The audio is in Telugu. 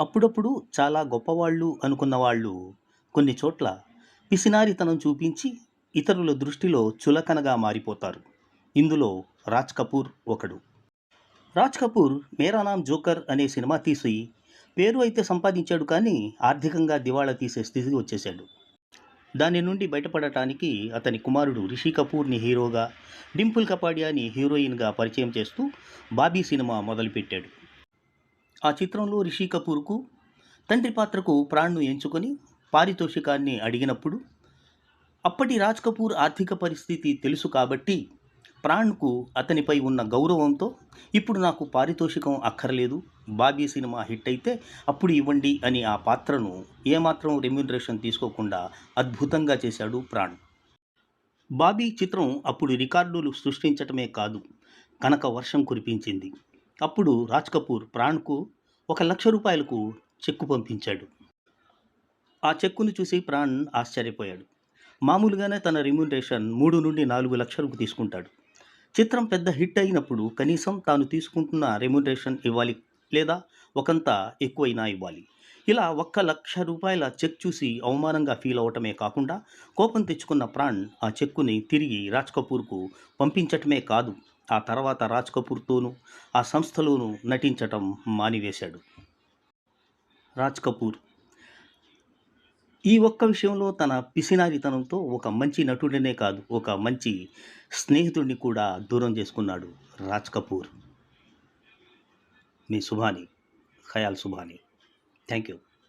అప్పుడప్పుడు చాలా గొప్పవాళ్ళు అనుకున్న వాళ్ళు కొన్ని చోట్ల పిసినారితనం చూపించి ఇతరుల దృష్టిలో చులకనగా మారిపోతారు. ఇందులో రాజ్ కపూర్ ఒకడు. రాజ్ కపూర్ మేరా నామ్ జోకర్ అనే సినిమా తీసి పేరు అయితే సంపాదించాడు కానీ ఆర్థికంగా దివాళా తీసే స్థితికి వచ్చేశాడు. దాని నుండి బయటపడటానికి అతని కుమారుడు రిషి కపూర్ని హీరోగా డింపుల్ కపాడియాని హీరోయిన్గా పరిచయం చేస్తూ బాబీ సినిమా మొదలుపెట్టాడు. ఆ చిత్రంలో రిషి కపూర్కు తండ్రి పాత్రకు ప్రాణ్ను ఎంచుకొని పారితోషికాన్ని అడిగినప్పుడు అప్పటి రాజ్ కపూర్ ఆర్థిక పరిస్థితి తెలుసు కాబట్టి ప్రాణ్కు అతనిపై ఉన్న గౌరవంతో ఇప్పుడు నాకు పారితోషికం అక్కర్లేదు బాబీ సినిమా హిట్ అయితే అప్పుడు ఇవ్వండి అని ఆ పాత్రను ఏమాత్రం రెమ్యూనరేషన్ తీసుకోకుండా అద్భుతంగా చేశాడు ప్రాణ్. బాబీ చిత్రం అప్పుడు రికార్డులు సృష్టించటమే కాదు కనక వర్షం కురిపించింది. అప్పుడు రాజ్ కపూర్ ప్రాణ్కు ఒక లక్ష రూపాయలకు చెక్కు పంపించాడు. ఆ చెక్కును చూసి ప్రాణ్ ఆశ్చర్యపోయాడు. మామూలుగానే తన రెమ్యూనరేషన్ మూడు నుండి నాలుగు లక్షలకు తీసుకుంటాడు. చిత్రం పెద్ద హిట్ అయినప్పుడు కనీసం తాను తీసుకుంటున్న రెమ్యూనరేషన్ ఇవ్వాలి లేదా ఒకంత ఎక్కువైనా ఇవ్వాలి. ఇలా ఒక్క లక్ష రూపాయల చెక్ చూసి అవమానంగా ఫీల్ అవటమే కాకుండా కోపం తెచ్చుకున్న ప్రాణ్ ఆ చెక్కుని తిరిగి రాజ్ కపూర్కు పంపించటమే కాదు ఆ తర్వాత రాజ్ కపూర్తోనూ ఆ సంస్థలోనూ నటించటం మానివేశాడు. రాజ్ కపూర్ ఈ ఒక్క విషయంలో తన పిసినారితనంతో ఒక మంచి నటుడినే కాదు ఒక మంచి స్నేహితుడిని కూడా దూరం చేసుకున్నాడు రాజ్ కపూర్. మీ సుభాని ఖయాల్ సుభాని. Thank you.